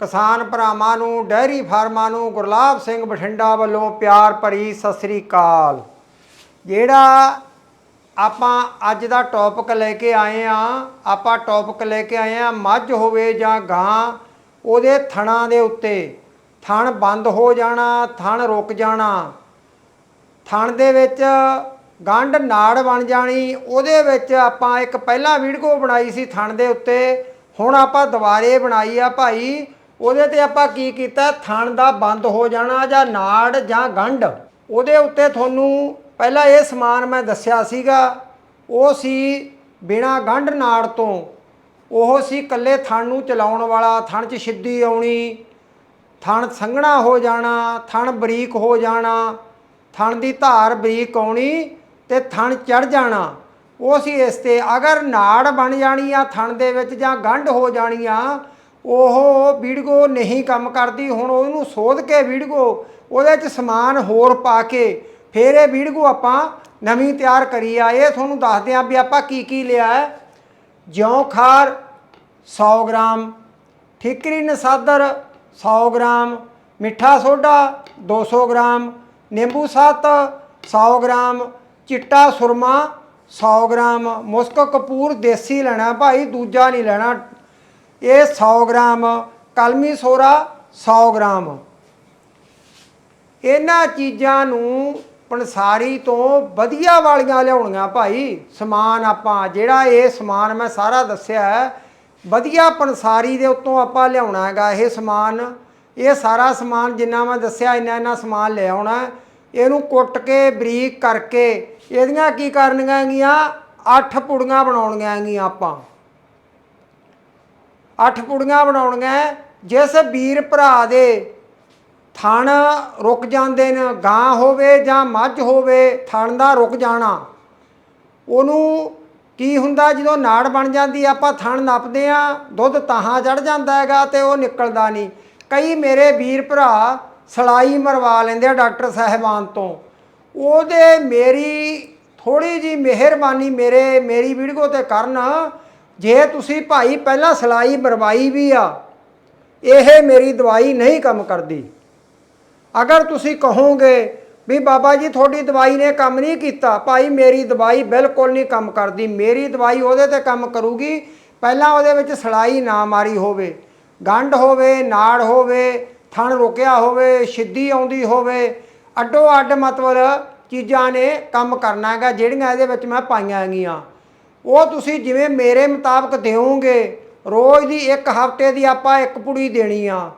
ਕਿਸਾਨ ਭਰਾਵਾਂ ਨੂੰ, ਡੈਰੀ ਫਾਰਮਾਂ ਨੂੰ ਗੁਰਲਾਬ ਸਿੰਘ ਬਠਿੰਡਾ ਵੱਲੋਂ ਪਿਆਰ ਭਰੀ ਸਤਿ ਸ੍ਰੀ ਅਕਾਲ। ਜਿਹੜਾ ਆਪਾਂ ਅੱਜ ਦਾ ਟੌਪਿਕ ਲੈ ਕੇ ਆਏ ਆ, ਆਪਾਂ ਟੌਪਿਕ ਲੈ ਕੇ ਆਏ ਆ ਮੱਝ ਹੋਵੇ ਜਾਂ ਗਾਂ, ਉਹਦੇ ਥਣਾਂ ਦੇ ਉੱਤੇ ਥਣ ਬੰਦ ਹੋ ਜਾਣਾ, ਥਣ ਰੁਕ ਜਾਣਾ। ਥਣ ਦੇ ਵਿੱਚ ਗੰਢ ਨਾੜ ਬਣ ਜਾਣੀ, ਉਹਦੇ ਵਿੱਚ ਆਪਾਂ ਇੱਕ ਪਹਿਲਾਂ ਵੀਡੀਓ ਬਣਾਈ ਸੀ ਥਣ ਦੇ ਉੱਤੇ, ਹੁਣ ਆਪਾਂ ਦੁਬਾਰੇ ਬਣਾਈ ਆ ਭਾਈ ਉਹਦੇ ਤੇ ਆਪਾਂ ਕੀ ਕੀਤਾ? ਥਣ ਦਾ ਬੰਦ ਹੋ ਜਾਣਾ ਜਾਂ ਨਾੜ ਜਾਂ ਗੰਢ। ਉਹਦੇ ਉੱਤੇ ਤੁਹਾਨੂੰ ਪਹਿਲਾਂ ਇਹ ਸਮਾਨ ਮੈਂ ਦੱਸਿਆ ਸੀਗਾ। ਉਹ ਸੀ ਬਿਨਾ ਗੰਢ ਨਾੜ ਤੋਂ। ਉਹ ਸੀ ਕੱਲੇ ਥਣ ਨੂੰ ਚਲਾਉਣ ਵਾਲਾ। ਥਣ 'ਚ ਸਿੱਧੀ ਆਉਣੀ। ਥਣ ਸੰਘਣਾ ਹੋ ਜਾਣਾ। ਥਣ ਬਰੀਕ ਹੋ ਜਾਣਾ। ਥਣ ਦੀ ਧਾਰ ਬਰੀਕ ਆਉਣੀ ਤੇ ਥਣ ਚੜ ਜਾਣਾ। ਉਹ ਸੀ ਇਸ ਤੇ। ਅਗਰ ਨਾੜ ਬਣ ਜਾਣੀ ਆ ਥਣ ਦੇ ਵਿੱਚ ਜਾਂ ਗੰਢ ਹੋ ਜਾਣੀ ਆ ਉਹ ਵੀਡੀਓ ਨਹੀਂ ਕੰਮ ਕਰਦੀ, ਹੁਣ ਉਹਨੂੰ ਸੋਧ ਕੇ ਵੀਡੀਓ, ਉਹਦੇ 'ਚ ਸਮਾਨ ਹੋਰ ਪਾ ਕੇ ਫਿਰ ਇਹ ਵੀਡੀਓ ਆਪਾਂ ਨਵੀਂ ਤਿਆਰ ਕਰੀ ਆ। ਇਹ ਤੁਹਾਨੂੰ ਦੱਸਦੇ ਆ ਵੀ ਆਪਾਂ ਕੀ ਕੀ ਲਿਆ ਹੈ। ਜਿਉਂ ਖਾਰ 100 ਗ੍ਰਾਮ, ਠਿਕਰੀ ਨਸਾਦਰ 100 ਗ੍ਰਾਮ, ਮਿੱਠਾ ਸੋਡਾ 200 ਗ੍ਰਾਮ, ਨਿੰਬੂ ਸੱਤ 100 ਗ੍ਰਾਮ, ਚਿੱਟਾ ਸੁਰਮਾ 100 ਗ੍ਰਾਮ, ਮੁਸਕ ਕਪੂਰ ਦੇਸੀ ਲੈਣਾ ਭਾਈ, ਦੂਜਾ ਨਹੀਂ ਲੈਣਾ। ਇਹ 100 ਗ੍ਰਾਮ, ਕਲਮੀ ਸੋਰਾ 100 ਗ੍ਰਾਮ। ਇਹਨਾਂ ਚੀਜ਼ਾਂ ਨੂੰ ਪੰਸਾਰੀ ਤੋਂ ਵਧੀਆ ਵਾਲੀਆਂ ਲਿਆਉਣੀਆਂ ਭਾਈ। ਸਮਾਨ ਆਪਾਂ, ਜਿਹੜਾ ਇਹ ਸਮਾਨ ਮੈਂ ਸਾਰਾ ਦੱਸਿਆ ਹੈ, ਵਧੀਆ ਪੰਸਾਰੀ ਦੇ ਉੱਤੋਂ ਆਪਾਂ ਲਿਆਉਣਾ ਹੈਗਾ ਇਹ ਸਮਾਨ। ਇਹ ਸਾਰਾ ਸਮਾਨ ਜਿੰਨਾ ਮੈਂ ਦੱਸਿਆ, ਇੰਨਾ ਇੰਨਾ ਸਮਾਨ ਲੈ ਆਉਣਾ। ਇਹਨੂੰ ਕੁੱਟ ਕੇ, ਬਰੀਕ ਕਰਕੇ, ਇਹਦੀਆਂ ਕੀ ਕਰਨੀਆਂ ਹੈਗੀਆਂ? ਅੱਠ ਪੁੜੀਆਂ ਬਣਾਉਣੀਆਂ ਹੈਗੀਆਂ ਆਪਾਂ। ਅੱਠ ਪੁੜੀਆਂ ਬਣਾਉਣੀਆਂ ਜਿਸ ਵੀਰ ਭਰਾ ਦੇ ਥਣ ਰੁਕ ਜਾਂਦੇ ਨੇ ਗਾਂ ਹੋਵੇ ਜਾਂ ਮੱਝ ਹੋਵੇ, ਥਣ ਦਾ ਰੁਕ ਜਾਣਾ। ਉਹਨੂੰ ਕੀ ਹੁੰਦਾ, ਜਦੋਂ ਨਾੜ ਬਣ ਜਾਂਦੀ ਆਪਾਂ ਥਣ ਨੱਪਦੇ ਆ, ਦੁੱਧ ਤਾਹਾਂ ਚੜ ਜਾਂਦਾ ਹੈਗਾ ਤੇ ਉਹ ਨਿਕਲਦਾ ਨਹੀਂ। ਕਈ ਮੇਰੇ ਵੀਰ ਭਰਾ ਸਲਾਈ ਮਰਵਾ ਲੈਂਦੇ ਆ ਡਾਕਟਰ ਸਾਹਿਬਾਨ ਤੋਂ। ਉਹਦੇ ਮੇਰੀ ਥੋੜੀ ਜੀ ਮਿਹਰਬਾਨੀ ਮੇਰੇ, ਮੇਰੀ ਵੀਡੀਓ ਤੇ ਕਰਨ ਜੇ ਤੁਸੀਂ ਭਾਈ ਪਹਿਲਾਂ ਸਲਾਈ ਮਰਵਾਈ ਵੀ ਆ, ਇਹ ਮੇਰੀ ਦਵਾਈ ਨਹੀਂ ਕੰਮ ਕਰਦੀ। ਅਗਰ ਤੁਸੀਂ ਕਹੋਗੇ ਵੀ ਬਾਬਾ ਜੀ ਤੁਹਾਡੀ ਦਵਾਈ ਨੇ ਕੰਮ ਨਹੀਂ ਕੀਤਾ, ਭਾਈ ਮੇਰੀ ਦਵਾਈ ਬਿਲਕੁਲ ਨਹੀਂ ਕੰਮ ਕਰਦੀ, ਮੇਰੀ ਦਵਾਈ ਉਹਦੇ ਤੇ ਕੰਮ ਕਰੂਗੀ, ਪਹਿਲਾਂ ਉਹਦੇ ਵਿੱਚ ਸਲਾਈ ਨਾ ਮਾਰੀ ਹੋਵੇ, ਗੰਢ ਹੋਵੇ, ਨਾੜ ਹੋਵੇ, ਥਣ ਰੁਕਿਆ ਹੋਵੇ ਸਿੱਧੀ ਆਉਂਦੀ ਹੋਵੇ ਅੱਡੋ ਅੱਡ ਮਤਲਬ ਚੀਜ਼ਾਂ ਨੇ ਕੰਮ ਕਰਨਾ ਹੈਗਾ, ਜਿਹੜੀਆਂ ਇਹਦੇ ਵਿੱਚ ਮੈਂ ਪਾਈਆਂ ਹੈਗੀਆਂ। ਉਹ ਤੁਸੀਂ ਜਿਵੇਂ ਮੇਰੇ ਮੁਤਾਬਕ ਦਿਓਗੇ ਰੋਜ਼ ਦੀ ਇੱਕ ਹਫ਼ਤੇ ਦੀ ਆਪਾਂ ਇੱਕ ਪੁੜੀ ਦੇਣੀ ਆ।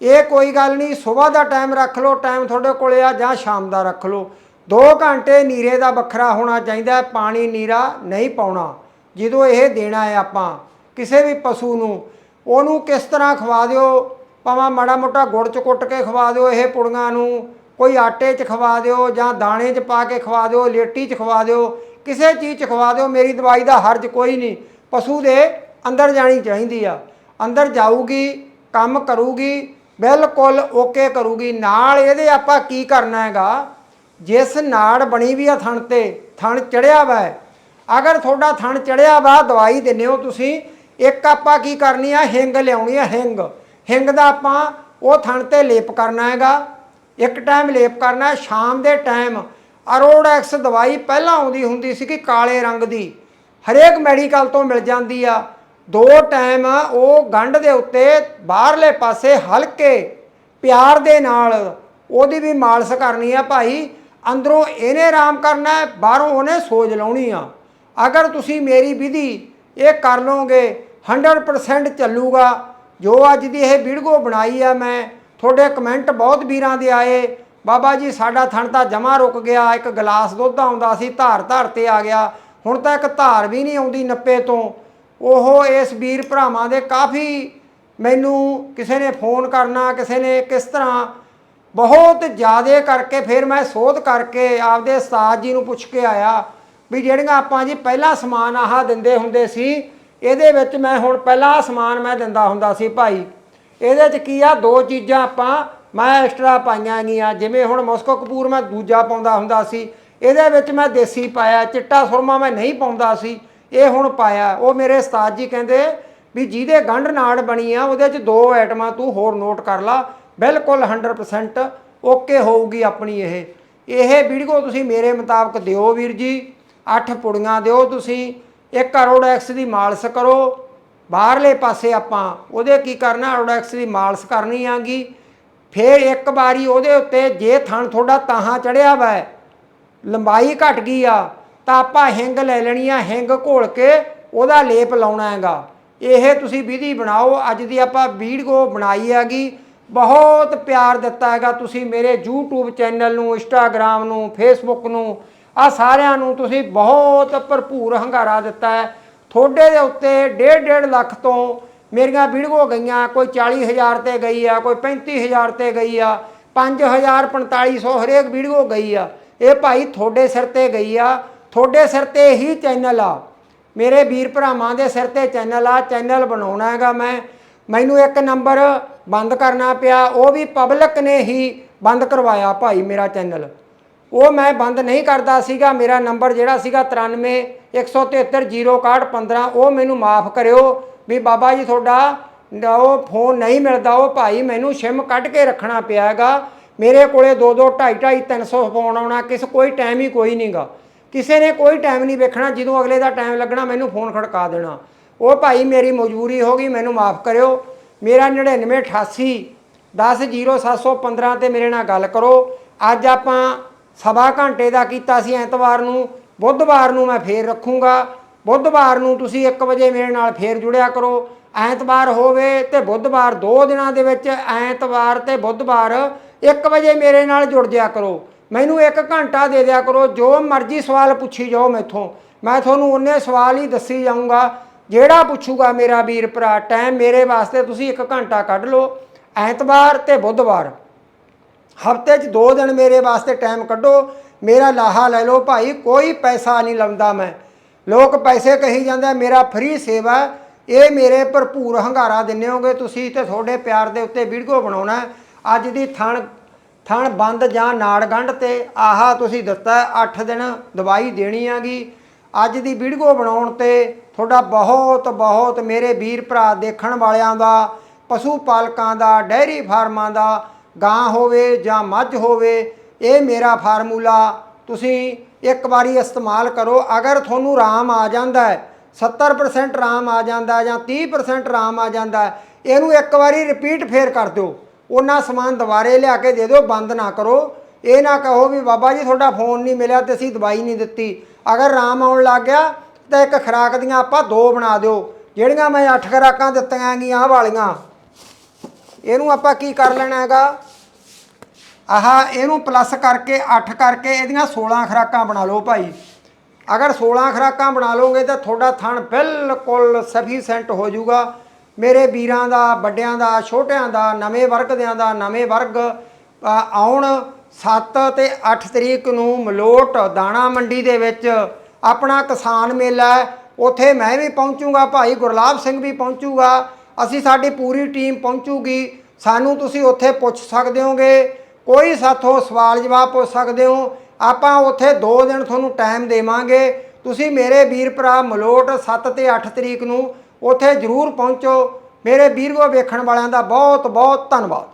ਇਹ ਕੋਈ ਗੱਲ ਨਹੀਂ ਸਵੇਰ ਦਾ ਟਾਈਮ ਰੱਖ ਲਓ ਟਾਈਮ ਤੁਹਾਡੇ ਕੋਲੇ ਆ ਜਾਂ ਸ਼ਾਮ ਦਾ ਰੱਖ ਲਓ। 2 ਘੰਟੇ ਨੀਰੇ ਦਾ ਵੱਖਰਾ ਹੋਣਾ ਚਾਹੀਦਾ ਹੈ, ਪਾਣੀ ਨੀਰਾ ਨਹੀਂ ਪਾਉਣਾ ਜਦੋਂ ਇਹ ਦੇਣਾ ਹੈ ਆਪਾਂ ਕਿਸੇ ਵੀ ਪਸ਼ੂ ਨੂੰ। ਉਹਨੂੰ ਕਿਸ ਤਰ੍ਹਾਂ ਖਵਾ ਦਿਓ? ਭਾਵੇਂ ਮਾੜਾ ਮੋਟਾ ਗੁੜ ਚ ਕੁੱਟ ਕੇ ਖਵਾ ਦਿਓ ਇਹ ਪੁੜੀਆਂ ਨੂੰ ਕੋਈ ਆਟੇ 'ਚ ਖਵਾ ਦਿਓ ਜਾਂ ਦਾਣੇ 'ਚ ਪਾ ਕੇ ਖਵਾ ਦਿਓ ਲੇਟੀ 'ਚ ਖਵਾ ਦਿਓ। ਕਿਸੇ ਚੀਜ਼ 'ਚ ਖਵਾ ਦਿਓ, ਮੇਰੀ ਦਵਾਈ ਦਾ ਹਰਜ ਕੋਈ ਨਹੀਂ। ਪਸ਼ੂ ਦੇ ਅੰਦਰ ਜਾਣੀ ਚਾਹੀਦੀ ਆ। ਅੰਦਰ ਜਾਊਗੀ, ਕੰਮ ਕਰੂਗੀ, ਬਿਲਕੁਲ ਓਕੇ ਕਰੂਗੀ। ਨਾਲ ਇਹਦੇ ਆਪਾਂ ਕੀ ਕਰਨਾ ਹੈਗਾ? ਜਿਸ ਨਾੜ ਬਣੀ ਵੀ ਆ ਥਣ ਤੇ, ਥਣ ਚੜਿਆ ਵਾ ਅਗਰ ਤੁਹਾਡਾ ਥਣ ਚੜਿਆ ਵਾ, ਦਵਾਈ ਦਿੰਦੇ ਹੋ ਤੁਸੀਂ, ਇੱਕ ਆਪਾਂ ਕੀ ਕਰਨੀ ਆ? ਹਿੰਗ ਲਿਆਉਣੀ ਆ, ਹਿੰਗ। ਹਿੰਗ ਦਾ ਆਪਾਂ ਉਹ ਥਣ ਤੇ ਲੇਪ ਕਰਨਾ ਹੈਗਾ। ਇੱਕ ਟਾਈਮ ਲੇਪ ਕਰਨਾ ਸ਼ਾਮ ਦੇ ਟਾਈਮ ਅਰੋਡੈਕਸ ਦਵਾਈ ਪਹਿਲਾਂ ਆਉਂਦੀ ਹੁੰਦੀ ਸੀ ਕਿ ਕਾਲੇ ਰੰਗ ਦੀ। ਹਰੇਕ ਮੈਡੀਕਲ ਤੋਂ ਮਿਲ ਜਾਂਦੀ ਆ। ਦੋ ਟਾਈਮ ਉਹ ਗੰਢ ਦੇ ਉੱਤੇ ਬਾਹਰਲੇ ਪਾਸੇ ਹਲਕੇ ਪਿਆਰ ਦੇ ਨਾਲ ਉਹਦੀ ਵੀ ਮਾਲਸ਼ ਕਰਨੀ ਆ ਭਾਈ। ਅੰਦਰੋਂ ਇਹਨੇ ਆਰਾਮ ਕਰਨਾ ਹੈ, ਬਾਹਰੋਂ ਉਹਨੇ ਸੋਜ ਲਾਉਣੀ ਆ। ਅਗਰ ਤੁਸੀਂ ਮੇਰੀ ਵਿਧੀ ਇਹ ਕਰ ਲਓਗੇ 100% ਚੱਲੂਗਾ। ਜੋ ਅੱਜ ਦੀ ਇਹ ਵੀਡੀਓ ਬਣਾਈ ਆ ਮੈਂ, ਤੁਹਾਡੇ ਕਮੈਂਟ ਬਹੁਤ ਵੀਰਾਂ ਦੇ ਆਏ। ਬਾਬਾ ਜੀ, ਸਾਡਾ ਥਣ ਤਾਂ ਜਮਾ ਰੁਕ ਗਿਆ, ਇੱਕ ਗਲਾਸ ਦੁੱਧ ਆਉਂਦਾ ਸੀ, ਧਾਰ ਧਾਰ ਤੇ ਆ ਗਿਆ। ਹੁਣ ਤਾਂ ਇੱਕ ਧਾਰ ਵੀ ਨਹੀਂ ਆਉਂਦੀ ਨੱਪੇ ਤੋਂ। ਉਹ ਇਸ ਵੀਰ ਭਰਾਵਾਂ ਦੇ ਕਾਫੀ ਮੈਨੂੰ ਕਿਸੇ ਨੇ ਫੋਨ ਕਰਨਾ, ਕਿਸੇ ਨੇ ਕਿਸ ਤਰ੍ਹਾਂ ਬਹੁਤ ਜ਼ਿਆਦੇ ਕਰਕੇ ਫਿਰ ਮੈਂ ਸੋਧ ਕਰਕੇ ਆਪਦੇ ਉਸਤਾਦ ਜੀ ਨੂੰ ਪੁੱਛ ਕੇ ਆਇਆ ਵੀ ਜਿਹੜੀਆਂ ਆਪਾਂ ਜੀ ਪਹਿਲਾ ਸਮਾਨ ਆਹ ਦਿੰਦੇ ਹੁੰਦੇ ਸੀ, ਇਹਦੇ ਵਿੱਚ ਮੈਂ ਹੁਣ ਪਹਿਲਾ ਸਮਾਨ ਮੈਂ ਦਿੰਦਾ ਹੁੰਦਾ ਸੀ ਭਾਈ। ਇਹਦੇ 'ਚ ਕੀ ਆ? ਦੋ ਚੀਜ਼ਾਂ ਆਪਾਂ ਮੈਂ ਐਕਸਟਰਾ ਪਾਈਆਂ ਗਈਆਂ। ਜਿਵੇਂ ਹੁਣ ਮੁਸਕੋ ਕਪੂਰ ਮੈਂ ਦੂਜਾ ਪਾਉਂਦਾ ਹੁੰਦਾ ਸੀ, ਇਹਦੇ ਵਿੱਚ ਮੈਂ ਦੇਸੀ ਪਾਇਆ, ਚਿੱਟਾ ਸੁਰਮਾ ਮੈਂ ਨਹੀਂ ਪਾਉਂਦਾ ਸੀ, ਇਹ ਹੁਣ ਪਾਇਆ। ਉਹ ਮੇਰੇ ਉਸਤਾਦ ਜੀ ਕਹਿੰਦੇ ਵੀ ਜਿਹਦੇ ਗੰਢ ਨਾੜ ਬਣੀ ਆ, ਉਹਦੇ 'ਚ ਦੋ ਆਈਟਮਾਂ ਤੂੰ ਹੋਰ ਨੋਟ ਕਰ ਲਾ। ਬਿਲਕੁਲ 100% ਓਕੇ ਹੋਊਗੀ ਆਪਣੀ ਇਹ। ਇਹ ਵੀਡੀਓ ਤੁਸੀਂ ਮੇਰੇ ਮੁਤਾਬਕ ਦਿਓ ਵੀਰ ਜੀ। 8 ਪੁੜੀਆਂ ਦਿਓ ਤੁਸੀਂ। ਇੱਕ ਅਰੋਡੈਕਸ ਦੀ ਮਾਲਸ਼ ਕਰੋ। ਬਾਹਰਲੇ ਪਾਸੇ ਆਪਾਂ, ਉਹਦੇ ਕੀ ਕਰਨਾ ਅਰੋਡੈਕਸ ਦੀ ਮਾਲਸ਼ ਕਰਨੀ ਆਗੀ। ਫਿਰ ਇੱਕ ਵਾਰੀ ਉਹਦੇ ਉੱਤੇ ਜੇ ਥਣ ਤੁਹਾਡਾ ਤਾਹਾਂ ਚੜਿਆ ਵਾ, ਲੰਬਾਈ ਘਟ ਗਈ ਆ, ਤਾਂ ਆਪਾਂ ਹਿੰਗ ਲੈ ਲੈਣੀ ਆ, ਹਿੰਗ ਘੋਲ ਕੇ ਉਹਦਾ ਲੇਪ ਲਾਉਣਾ ਹੈਗਾ। ਇਹ ਤੁਸੀਂ ਵਿਧੀ ਬਣਾਓ, ਅੱਜ ਦੀ ਆਪਾਂ ਵੀਡੀਓ ਬਣਾਈ ਹੈਗੀ। ਬਹੁਤ ਪਿਆਰ ਦਿੱਤਾ ਹੈਗਾ ਤੁਸੀਂ ਮੇਰੇ YouTube ਚੈਨਲ ਨੂੰ, Instagram ਨੂੰ, Facebook ਨੂੰ। ਆ ਸਾਰਿਆਂ ਨੂੰ ਤੁਸੀਂ ਬਹੁਤ ਭਰਪੂਰ ਹੰਗਾਰਾ ਦਿੱਤਾ ਹੈ। ਤੁਹਾਡੇ ਦੇ ਉੱਤੇ 1.5 ਲੱਖ ਤੋਂ ਮੇਰੀਆਂ ਵੀਡੀਓ ਗਈਆਂ, ਕੋਈ 40000 ਤੇ ਗਈ ਆ, ਕੋਈ 35000 ਤੇ ਗਈ ਆ 5000 4500 ਹਰੇਕ ਵੀਡੀਓ ਗਈ ਆ। ਇਹ ਭਾਈ ਤੁਹਾਡੇ ਸਿਰ ਤੇ ਗਈ ਆ, ਤੁਹਾਡੇ ਸਿਰ ਤੇ ਹੀ ਚੈਨਲ ਆ। ਮੇਰੇ ਵੀਰ ਭਰਾਵਾਂ ਦੇ ਸਿਰ ਤੇ ਚੈਨਲ ਆ, ਚੈਨਲ ਬਣਾਉਣਾ ਹੈਗਾ ਮੈਂ। ਮੈਨੂੰ ਇੱਕ ਨੰਬਰ ਬੰਦ ਕਰਨਾ ਪਿਆ, ਉਹ ਵੀ ਪਬਲਿਕ ਨੇ ਹੀ ਬੰਦ ਕਰਵਾਇਆ ਭਾਈ ਮੇਰਾ ਚੈਨਲ। ਉਹ ਮੈਂ ਬੰਦ ਨਹੀਂ ਕਰਦਾ ਸੀਗਾ, ਮੇਰਾ ਨੰਬਰ ਜਿਹੜਾ ਸੀਗਾ 93 173 06115 ਉਹ ਮੈਨੂੰ ਮਾਫ ਕਰਿਓ। ਵੀ ਬਾਬਾ ਜੀ, ਤੁਹਾਡਾ ਉਹ ਫੋਨ ਨਹੀਂ ਮਿਲਦਾ, ਉਹ ਭਾਈ ਮੈਨੂੰ ਸਿਮ ਕੱਢ ਕੇ ਰੱਖਣਾ ਪਿਆ ਹੈਗਾ। ਮੇਰੇ ਕੋਲੇ 2 2 2.5 2.5 300 ਫੋਨ ਆਉਣਾ, ਕਿਸ ਕੋਈ ਟਾਈਮ ਹੀ ਕੋਈ ਨਹੀਂਗਾ ਕਿਸੇ ਨੇ ਕੋਈ ਟਾਈਮ ਨਹੀਂ ਵੇਖਣਾ, ਜਦੋਂ ਅਗਲੇ ਦਾ ਟਾਈਮ ਲੱਗਣਾ, ਮੈਨੂੰ ਫੋਨ ਖੜਕਾ ਦੇਣਾ। ਉਹ ਭਾਈ ਮੇਰੀ ਮਜਬੂਰੀ ਹੋ ਗਈ, ਮੈਨੂੰ ਮਾਫ ਕਰਿਓ। ਮੇਰਾ 9988 10715 ਤੇ ਮੇਰੇ ਨਾਲ ਗੱਲ ਕਰੋ। ਅੱਜ ਆਪਾਂ ਸਵਾ ਘੰਟੇ ਦਾ ਕੀਤਾ ਸੀ ਐਤਵਾਰ ਨੂੰ, ਬੁੱਧਵਾਰ ਨੂੰ ਮੈਂ ਫੇਰ ਰੱਖੂੰਗਾ। ਬੁੱਧਵਾਰ ਨੂੰ ਤੁਸੀਂ 1 ਵਜੇ ਮੇਰੇ ਨਾਲ ਫੇਰ ਜੁੜਿਆ ਕਰੋ। ਐਤਵਾਰ ਹੋਵੇ ਤੇ ਬੁੱਧਵਾਰ ਦੋ ਦਿਨਾਂ ਦੇ ਵਿੱਚ ਐਤਵਾਰ ਤੇ ਬੁੱਧਵਾਰ 1 ਵਜੇ ਮੇਰੇ ਨਾਲ ਜੁੜ ਜਿਆ ਕਰੋ। ਮੈਨੂੰ 1 ਘੰਟਾ ਦੇ ਦਿਆ ਕਰੋ। ਜੋ ਮਰਜ਼ੀ ਸਵਾਲ ਪੁੱਛੀ ਜਾਓ ਮੈਥੋਂ। ਮੈਂ ਤੁਹਾਨੂੰ ਉਹਨੇ ਸਵਾਲ ਹੀ ਦੱਸੀ ਜਾਊਂਗਾ। ਜਿਹੜਾ ਪੁੱਛੂਗਾ ਮੇਰਾ ਵੀਰ ਭਰਾ ਟਾਈਮ ਮੇਰੇ ਵਾਸਤੇ ਤੁਸੀਂ 1 ਘੰਟਾ ਕੱਢ ਲਓ। ਐਤਵਾਰ ਤੇ ਬੁੱਧਵਾਰ। ਹਫ਼ਤੇ 'ਚ ਦੋ ਦਿਨ ਮੇਰੇ ਵਾਸਤੇ ਟਾਈਮ ਕੱਢੋ। ਮੇਰਾ ਲਾਹਾ ਲੈ ਲਓ। ਭਾਈ, ਕੋਈ ਪੈਸਾ ਨਹੀਂ ਲਾਉਂਦਾ ਮੈਂ। ਲੋਕ ਪੈਸੇ ਕਹੀ ਜਾਂਦੇ ਮੇਰਾ ਫ੍ਰੀ ਸੇਵਾ ਇਹ ਮੇਰੇ ਭਰਪੂਰ ਹੰਗਾਰਾ ਦਿੰਨੇ ਹੋਗੇ ਤੁਸੀਂ ਤੇ ਤੁਹਾਡੇ ਪਿਆਰ ਦੇ ਉੱਤੇ ਵੀਡੀਓ ਬਣਾਉਣਾ ਅੱਜ ਦੀ ਥਣ ਥਣ ਬੰਦ ਜਾਂ ਨਾੜ ਗੰਢ ਤੇ ਆਹਾ ਤੁਸੀਂ ਦਿੱਤਾ 8 ਦਿਨ ਦਵਾਈ ਦੇਣੀ ਆਗੀ। ਅੱਜ ਦੀ ਵੀਡੀਓ ਬਣਾਉਣ ਤੇ ਤੁਹਾਡਾ ਬਹੁਤ ਬਹੁਤ ਮੇਰੇ ਵੀਰ ਭਰਾ ਦੇਖਣ ਵਾਲਿਆਂ ਦਾ, ਪਸ਼ੂ ਪਾਲਕਾਂ ਦਾ, ਡੈਰੀ ਫਾਰਮਾਂ ਦਾ ਗਾਂ ਹੋਵੇ ਜਾਂ ਮੱਝ ਹੋਵੇ, ਇਹ ਮੇਰਾ ਫਾਰਮੂਲਾ। ਤੁਸੀਂ ਇੱਕ ਵਾਰੀ ਇਸਤੇਮਾਲ ਕਰੋ। ਅਗਰ ਤੁਹਾਨੂੰ ਆਰਾਮ ਆ ਜਾਂਦਾ ਹੈ 70% ਆਰਾਮ ਆ ਜਾਂਦਾ ਜਾਂ 30% ਆਰਾਮ ਆ ਜਾਂਦਾ ਇਹਨੂੰ ਇੱਕ ਵਾਰੀ ਰਿਪੀਟ ਫੇਰ ਕਰ ਦਿਓ। ਉਹਨਾਂ ਸਮਾਨ ਦੁਬਾਰੇ ਲਿਆ ਕੇ ਦੇ ਦਿਓ, ਬੰਦ ਨਾ ਕਰੋ। ਇਹ ਨਾ ਕਹੋ ਵੀ ਬਾਬਾ ਜੀ, ਤੁਹਾਡਾ ਫੋਨ ਨਹੀਂ ਮਿਲਿਆ ਤੇ ਅਸੀਂ ਦਵਾਈ ਨਹੀਂ ਦਿੱਤੀ। ਅਗਰ ਆਰਾਮ ਆਉਣ ਲੱਗ ਗਿਆ ਤਾਂ ਇੱਕ ਖੁਰਾਕ ਦੀਆਂ ਆਪਾਂ ਦੋ ਬਣਾ ਦਿਓ, ਜਿਹੜੀਆਂ ਮੈਂ 8 ਖੁਰਾਕਾਂ ਦਿੱਤੀਆਂ ਗੀਆਂ ਵਾਲੀਆਂ। ਇਹਨੂੰ ਆਪਾਂ ਕੀ ਕਰ ਲੈਣਾ ਹੈਗਾ? ਆਹ, ਇਹਨੂੰ ਪਲੱਸ ਕਰਕੇ 8 ਕਰਕੇ ਇਹਦੀਆਂ 16 ਖੁਰਾਕਾਂ ਬਣਾ ਲਓ ਭਾਈ। ਅਗਰ 16 ਖੁਰਾਕਾਂ ਬਣਾ ਲਓਗੇ ਤਾਂ ਤੁਹਾਡਾ ਥਣ ਬਿਲਕੁਲ ਸਫੀਸ਼ੈਂਟ ਹੋ ਜਾਊਗਾ। ਮੇਰੇ ਵੀਰਾਂ ਦਾ, ਵੱਡਿਆਂ ਦਾ, ਛੋਟਿਆਂ ਦਾ, ਨਵੇਂ ਵਰਗਦਿਆਂ ਦਾ, ਨਵੇਂ ਵਰਗ ਆਉਣ 7 ਤੇ 8 ਤਰੀਕ ਨੂੰ ਮਲੋਟ ਦਾਣਾ ਮੰਡੀ ਦੇ ਵਿੱਚ ਆਪਣਾ ਕਿਸਾਨ ਮੇਲਾ ਹੈ। ਉੱਥੇ ਮੈਂ ਵੀ ਪਹੁੰਚੂਗਾ, ਭਾਈ ਗੁਰਲਾਬ ਸਿੰਘ ਵੀ ਪਹੁੰਚੂਗਾ। ਅਸੀਂ ਸਾਡੀ ਪੂਰੀ ਟੀਮ ਪਹੁੰਚੂਗੀ। ਸਾਨੂੰ ਤੁਸੀਂ ਉੱਥੇ ਪੁੱਛ ਸਕਦੇ ਹੋਗੇ। ਕੋਈ ਸਾਥੋਂ ਸਵਾਲ ਜਵਾਬ ਪੁੱਛ ਸਕਦੇ ਹੋ? ਆਪਾਂ ਉੱਥੇ 2 ਦਿਨ ਤੁਹਾਨੂੰ ਟਾਈਮ ਦੇਵਾਂਗੇ। ਤੁਸੀਂ ਮੇਰੇ ਵੀਰ ਭਰਾ ਮਲੋਟ 7 ਤੇ 8 ਤਰੀਕ ਨੂੰ ਉੱਥੇ ਜ਼ਰੂਰ ਪਹੁੰਚੋ। ਮੇਰੇ ਵੀਰੋ ਵੇਖਣ ਵਾਲਿਆਂ ਦਾ ਬਹੁਤ ਬਹੁਤ ਧੰਨਵਾਦ।